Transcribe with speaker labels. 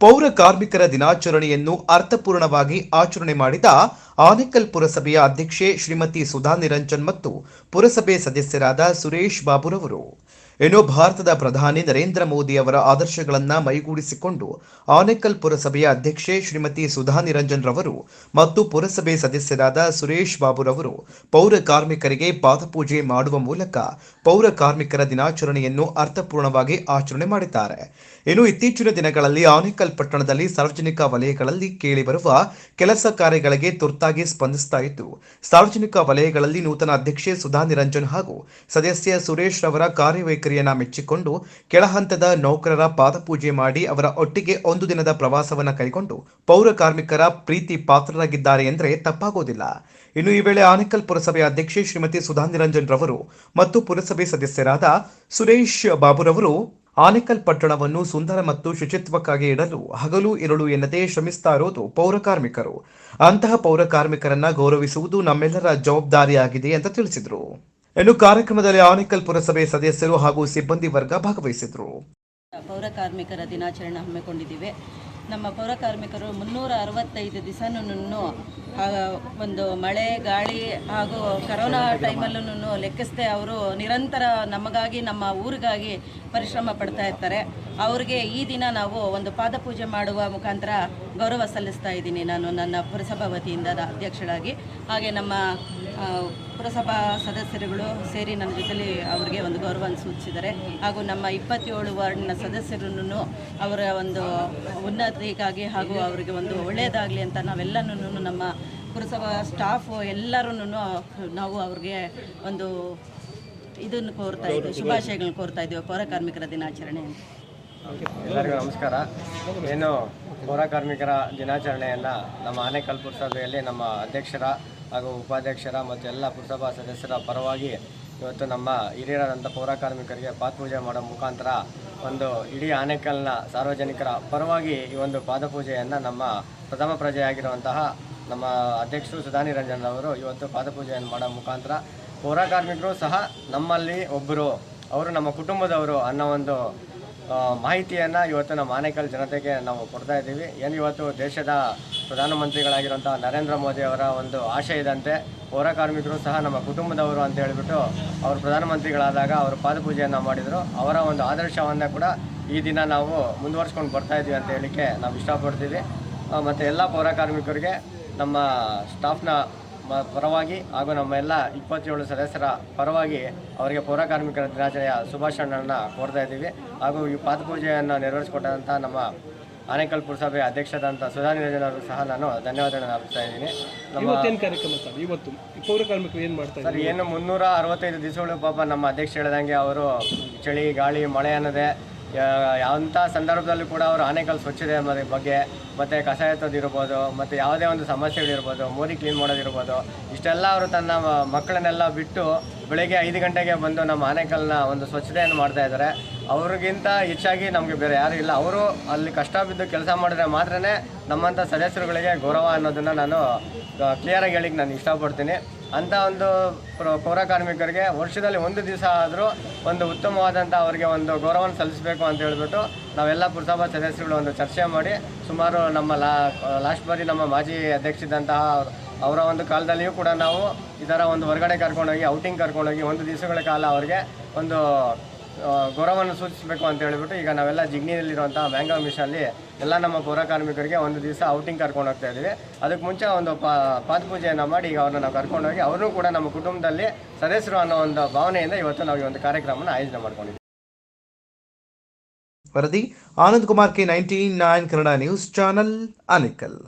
Speaker 1: ಪೌರ ಕಾರ್ಮಿಕರ ದಿನಾಚರಣೆಯನ್ನು ಅರ್ಥಪೂರ್ಣವಾಗಿ ಆಚರಣೆ ಮಾಡಿದ ಆನೇಕಲ್ ಪುರಸಭೆಯ ಅಧ್ಯಕ್ಷೆ ಶ್ರೀಮತಿ ಸುಧಾ ನಿರಂಜನ್ ಮತ್ತು ಪುರಸಭೆ ಸದಸ್ಯರಾದ ಸುರೇಶ್ ಬಾಬುರವರು. ಇನ್ನು ಭಾರತದ ಪ್ರಧಾನಿ ನರೇಂದ್ರ ಮೋದಿ ಅವರ ಆದರ್ಶಗಳನ್ನು ಮೈಗೂಡಿಸಿಕೊಂಡು ಆನೇಕಲ್ ಪುರಸಭೆಯ ಅಧ್ಯಕ್ಷೆ ಶ್ರೀಮತಿ ಸುಧಾ ನಿರಂಜನ್ ರವರು ಮತ್ತು ಪುರಸಭೆ ಸದಸ್ಯರಾದ ಸುರೇಶ್ ಬಾಬುರವರು ಪೌರ ಕಾರ್ಮಿಕರಿಗೆ ಪಾದಪೂಜೆ ಮಾಡುವ ಮೂಲಕ ಪೌರ ಕಾರ್ಮಿಕರ ದಿನಾಚರಣೆಯನ್ನು ಅರ್ಥಪೂರ್ಣವಾಗಿ ಆಚರಣೆ ಮಾಡಿದ್ದಾರೆ. ಇನ್ನು ಇತ್ತೀಚಿನ ದಿನಗಳಲ್ಲಿ ಆನೇಕಲ್ ಪಟ್ಟಣದಲ್ಲಿ ಸಾರ್ವಜನಿಕ ವಲಯಗಳಲ್ಲಿ ಕೇಳಿಬರುವ ಕೆಲಸ ಕಾರ್ಯಗಳಿಗೆ ತುರ್ತಾಗಿ ಸ್ಪಂದಿಸ್ತಾ ಇದ್ದು, ಸಾರ್ವಜನಿಕ ವಲಯಗಳಲ್ಲಿ ನೂತನ ಅಧ್ಯಕ್ಷೆ ಸುಧಾ ನಿರಂಜನ್ ಹಾಗೂ ಸದಸ್ಯ ಸುರೇಶ್ ರವರ ಕಾರ್ಯವೈಖರಿಯನ್ನ ಮೆಚ್ಚಿಕೊಂಡು ಕೆಳಹಂತದ ನೌಕರರ ಪಾದಪೂಜೆ ಮಾಡಿ ಅವರ ಒಟ್ಟಿಗೆ ಒಂದು ದಿನದ ಪ್ರವಾಸವನ್ನ ಕೈಗೊಂಡು ಪೌರ ಕಾರ್ಮಿಕರ ಪ್ರೀತಿ ಪಾತ್ರರಾಗಿದ್ದಾರೆ ಎಂದರೆ ತಪ್ಪಾಗೋದಿಲ್ಲ. ಇನ್ನು ಈ ವೇಳೆ ಆನೇಕಲ್ ಪುರಸಭೆ ಅಧ್ಯಕ್ಷೆ ಶ್ರೀಮತಿ ಸುಧಾ ನಿರಂಜನ್ ರವರು ಮತ್ತು ಪುರಸಭೆ ಸದಸ್ಯರಾದ ಸುರೇಶ್ ಬಾಬುರವರು ಆನೇಕಲ್ ಪಟ್ಟಣವನ್ನು ಸುಂದರ ಮತ್ತು ಶುಚಿತ್ವಕ್ಕಾಗಿ ಇಡಲು ಹಗಲು ಇರಳು ಎನ್ನದೇ ಶ್ರಮಿಸ್ತಾ ಇರೋದು ಪೌರ ಕಾರ್ಮಿಕರು. ಅಂತಹ ಪೌರ ಕಾರ್ಮಿಕರನ್ನ ಗೌರವಿಸುವುದು ನಮ್ಮೆಲ್ಲರ ಜವಾಬ್ದಾರಿಯಾಗಿದೆ ಅಂತ ತಿಳಿಸಿದರು. ಇನ್ನು ಕಾರ್ಯಕ್ರಮದಲ್ಲಿ ಆನೇಕಲ್ ಪುರಸಭೆ ಸದಸ್ಯರು ಹಾಗೂ ಸಿಬ್ಬಂದಿ ವರ್ಗ ಭಾಗವಹಿಸಿದ್ರು.
Speaker 2: ಪೌರ ಕಾರ್ಮಿಕರ ದಿನಾಚರಣೆ ಹಮ್ಮಿಕೊಂಡಿದ್ದೀವಿ. ನಮ್ಮ ಪೌರ ಕಾರ್ಮಿಕರು ಮುನ್ನೂರ ಅರವತ್ತೈದು ದಿವಸನೂ ಒಂದು ಮಳೆ, ಗಾಳಿ ಹಾಗೂ ಕರೋನಾ ಟೈಮಲ್ಲೂ ಲೆಕ್ಕಿಸದೆ ಅವರು ನಿರಂತರ ನಮಗಾಗಿ, ನಮ್ಮ ಊರಿಗಾಗಿ ಪರಿಶ್ರಮ ಪಡ್ತಾ ಇರ್ತಾರೆ. ಅವರಿಗೆ ಈ ದಿನ ನಾವು ಒಂದು ಪಾದಪೂಜೆ ಮಾಡುವ ಮುಖಾಂತರ ಗೌರವ ಸಲ್ಲಿಸ್ತಾ ಇದ್ದೀನಿ ನಾನು ನನ್ನ ಪುರಸಭಾ ವತಿಯಿಂದ ಅಧ್ಯಕ್ಷರಾಗಿ. ಹಾಗೆ ನಮ್ಮ ಪುರಸಭಾ ಸದಸ್ಯರುಗಳು ಸೇರಿ ನನ್ನ ಜೊತೆಲಿ ಅವರಿಗೆ ಒಂದು ಗೌರವವನ್ನು ಸೂಚಿಸಿದ್ದಾರೆ. ಹಾಗೂ ನಮ್ಮ ಇಪ್ಪತ್ತೇಳು ವಾರ್ಡ್ನ ಸದಸ್ಯರನ್ನು ಅವರ ಒಂದು ಉನ್ನತಿಗಾಗಿ ಹಾಗೂ ಅವರಿಗೆ ಒಂದು ಒಳ್ಳೆಯದಾಗಲಿ ಅಂತ ನಾವೆಲ್ಲನೂ ನಮ್ಮ ಪುರಸಭಾ ಸ್ಟಾಫು ಎಲ್ಲರೂ ನಾವು ಅವ್ರಿಗೆ ಒಂದು ಇದನ್ನು ಕೋರ್ತಾ ಇದ್ದೀವಿ ಶುಭಾಶಯಗಳನ್ನ ಕೋರ್ತಾ ಇದ್ದೀವಿ ಪೌರ ಕಾರ್ಮಿಕರ ದಿನಾಚರಣೆ
Speaker 3: ಎಲ್ಲರಿಗೂ ನಮಸ್ಕಾರ. ಏನು ಪೌರ ಕಾರ್ಮಿಕರ ದಿನಾಚರಣೆಯನ್ನು ನಮ್ಮ ಆನೇಕಲ್ ಪುರಸಭೆಯಲ್ಲಿ ನಮ್ಮ ಅಧ್ಯಕ್ಷರ ಹಾಗೂ ಉಪಾಧ್ಯಕ್ಷರ ಮತ್ತು ಎಲ್ಲ ಪುರಸಭಾ ಸದಸ್ಯರ ಪರವಾಗಿ ಇವತ್ತು ನಮ್ಮ ಹಿರಿಯರಾದಂಥ ಪೌರ ಕಾರ್ಮಿಕರಿಗೆ ಪಾದಪೂಜೆ ಮಾಡೋ ಮುಖಾಂತರ ಒಂದು ಇಡೀ ಆನೇಕಲ್ನ ಸಾರ್ವಜನಿಕರ ಪರವಾಗಿ ಈ ಒಂದು ಪಾದಪೂಜೆಯನ್ನು ನಮ್ಮ ಪ್ರಥಮ ಪ್ರಜೆಯಾಗಿರುವಂತಹ ನಮ್ಮ ಅಧ್ಯಕ್ಷರು ಸುಧಾನಿ ರಂಜನ್ ಅವರು ಇವತ್ತು ಪಾದಪೂಜೆಯನ್ನು ಮಾಡೋ ಮುಖಾಂತರ ಪೌರ ಕಾರ್ಮಿಕರು ಸಹ ನಮ್ಮಲ್ಲಿ ಒಬ್ಬರು, ಅವರು ನಮ್ಮ ಕುಟುಂಬದವರು ಅನ್ನೋ ಒಂದು ಮಾಹಿತಿಯನ್ನು ಇವತ್ತು ನಮ್ಮ ಆನೇಕಲ್ ಜನತೆಗೆ ನಾವು ಕೊಡ್ತಾ ಇದ್ದೀವಿ. ಏನು ಇವತ್ತು ದೇಶದ ಪ್ರಧಾನಮಂತ್ರಿಗಳಾಗಿರುವಂಥ ನರೇಂದ್ರ ಮೋದಿ ಅವರ ಒಂದು ಆಶಯದಂತೆ ಪೌರ ಕಾರ್ಮಿಕರು ಸಹ ನಮ್ಮ ಕುಟುಂಬದವರು ಅಂತ ಹೇಳಿಬಿಟ್ಟು ಅವರು ಪ್ರಧಾನಮಂತ್ರಿಗಳಾದಾಗ ಅವರು ಪಾದಪೂಜೆಯನ್ನು ಮಾಡಿದರು. ಅವರ ಒಂದು ಆದರ್ಶವನ್ನು ಕೂಡ ಈ ದಿನ ನಾವು ಮುಂದುವರ್ಸ್ಕೊಂಡು ಬರ್ತಾ ಇದ್ದೀವಿ ಅಂತ ಹೇಳಲಿಕ್ಕೆ ನಾವು ಇಷ್ಟಪಡ್ತೀವಿ. ಮತ್ತು ಎಲ್ಲ ಪೌರ ಕಾರ್ಮಿಕರಿಗೆ ನಮ್ಮ ಸ್ಟಾಫ್ನ ಪರವಾಗಿ ಹಾಗೂ ನಮ್ಮ ಎಲ್ಲ ಇಪ್ಪತ್ತೇಳು ಸದಸ್ಯರ ಪರವಾಗಿ ಅವರಿಗೆ ಪೌರ ಕಾರ್ಮಿಕರ ದಿನಾಚರಣೆಯ ಶುಭಾಶಯಗಳನ್ನು ಕೋರ್ತಾ ಇದ್ದೀವಿ ಹಾಗೂ ಈ ಪಾದಪೂಜೆಯನ್ನು ನೆರವೇರಿಸಿಕೊಟ್ಟಂಥ ನಮ್ಮ ಆನೇಕಲ್ ಪುರಸಭೆ ಅಧ್ಯಕ್ಷರಾದಂಥ ಸುಧಾ ನಿರಂಜನ್ ಅವರು ಸಹ ನಾನು ಧನ್ಯವಾದಗಳನ್ನು ಅರ್ಪಿಸ್ತಾ ಇದ್ದೀನಿ. ನಮ್ಮ
Speaker 4: ಇವತ್ತೇನು ಕಾರ್ಯಕ್ರಮ ಸರ್? ಇವತ್ತು ಈ ಪೌರ ಕಾರ್ಮಿಕರು ಏನು ಮಾಡ್ತಾ
Speaker 3: ಸರ್ ಏನು ಮುನ್ನೂರ ಅರವತ್ತೈದು ದಿವಸಗಳು ಪಾಪ ನಮ್ಮ ಅಧ್ಯಕ್ಷ ಹೇಳ್ದಂಗೆ ಅವರು ಚಳಿ ಗಾಳಿ ಮಳೆ ಅನ್ನೋದೇ ಯಾವಂಥ ಸಂದರ್ಭದಲ್ಲೂ ಕೂಡ ಅವರು ಆನೇಕಲ್ ಸ್ವಚ್ಛತೆ ಅನ್ನೋದ್ರ ಬಗ್ಗೆ ಮತ್ತು ಕಸ ಎತ್ತೋದಿರ್ಬೋದು ಮತ್ತು ಯಾವುದೇ ಒಂದು ಸಮಸ್ಯೆಗಳಿರ್ಬೋದು ಮೋರಿ ಕ್ಲೀನ್ ಮಾಡೋದಿರ್ಬೋದು ಇಷ್ಟೆಲ್ಲ ಅವರು ತನ್ನ ಮಕ್ಕಳನ್ನೆಲ್ಲ ಬಿಟ್ಟು ಬೆಳಗ್ಗೆ ಐದು ಗಂಟೆಗೆ ಬಂದು ನಮ್ಮ ಆನೇಕಲ್ನ ಒಂದು ಸ್ವಚ್ಛತೆಯನ್ನು ಮಾಡ್ತಾ ಇದ್ದಾರೆ. ಅವ್ರಿಗಿಂತ ಹೆಚ್ಚಾಗಿ ನಮಗೆ ಬೇರೆ ಯಾರು ಇಲ್ಲ. ಅವರು ಅಲ್ಲಿ ಕಷ್ಟ ಬಿದ್ದು ಕೆಲಸ ಮಾಡಿದ್ರೆ ಮಾತ್ರನೇ ನಮ್ಮಂಥ ಸದಸ್ಯರುಗಳಿಗೆ ಗೌರವ ಅನ್ನೋದನ್ನು ನಾನು ಕ್ಲಿಯರಾಗಿ ಹೇಳಿಕ್ಕೆ ನಾನು ಇಷ್ಟಪಡ್ತೀನಿ. ಅಂಥ ಒಂದು ಪ್ರ- ಕಾರ್ಮಿಕರಿಗೆ ವರ್ಷದಲ್ಲಿ ಒಂದು ದಿವಸ ಆದರೂ ಒಂದು ಉತ್ತಮವಾದಂಥ ಅವರಿಗೆ ಒಂದು ಗೌರವವನ್ನು ಸಲ್ಲಿಸಬೇಕು ಅಂತ ಹೇಳಿಬಿಟ್ಟು ನಾವೆಲ್ಲ ಪುರಸಭಾ ಸದಸ್ಯರುಗಳು ಒಂದು ಚರ್ಚೆ ಮಾಡಿ, ಸುಮಾರು ನಮ್ಮ ಲಾ, ಲಾಸ್ಟ್ ಬಾರಿ ನಮ್ಮ ಮಾಜಿ ಅಧ್ಯಕ್ಷರಿದ್ದಂತಹ ಅವ್ರ- ಒಂದು ಕಾಲದಲ್ಲಿಯೂ ಕೂಡ ನಾವು ಈ ಥರ ಒಂದು ಹೊರಗಡೆ ಕರ್ಕೊಂಡೋಗಿ ಔಟಿಂಗ್ ಕರ್ಕೊಂಡೋಗಿ ಒಂದು ದಿವಸಗಳ ಕಾಲ ಅವರಿಗೆ ಒಂದು ಗೌರವವನ್ನು ಸೂಚಿಸಬೇಕು ಅಂತ ಹೇಳಿಬಿಟ್ಟು ಈಗ ನಾವೆಲ್ಲ ಜಿಗ್ನಿಯಲ್ಲಿರುವಂಥ ಮ್ಯಾಂಗೋ ಮಿಷನಲ್ಲಿ ಎಲ್ಲ ನಮ್ಮ ಪೌರ ಕಾರ್ಮಿಕರಿಗೆ ಒಂದು ದಿವಸ ಔಟಿಂಗ್ ಕರ್ಕೊಂಡು ಹೋಗ್ತಾ ಇದ್ದೀವಿ. ಅದಕ್ಕೆ ಮುಂಚೆ ಒಂದು ಪಾದ ಪೂಜೆಯನ್ನು ಮಾಡಿ ಈಗ ಅವ್ರನ್ನ ನಾವು ಕರ್ಕೊಂಡೋಗಿ ಅವ್ರನ್ನೂ ಕೂಡ ನಮ್ಮ ಕುಟುಂಬದಲ್ಲಿ ಸದಸ್ಯರು ಅನ್ನೋ ಒಂದು ಭಾವನೆಯಿಂದ ಇವತ್ತು ನಾವು ಈ ಒಂದು ಕಾರ್ಯಕ್ರಮವನ್ನು ಆಯೋಜನೆ ಮಾಡ್ಕೊಂಡಿದ್ದೀವಿ.
Speaker 1: ವರದಿ Anand Kumar K ninety nine Kannada news, channel Anekal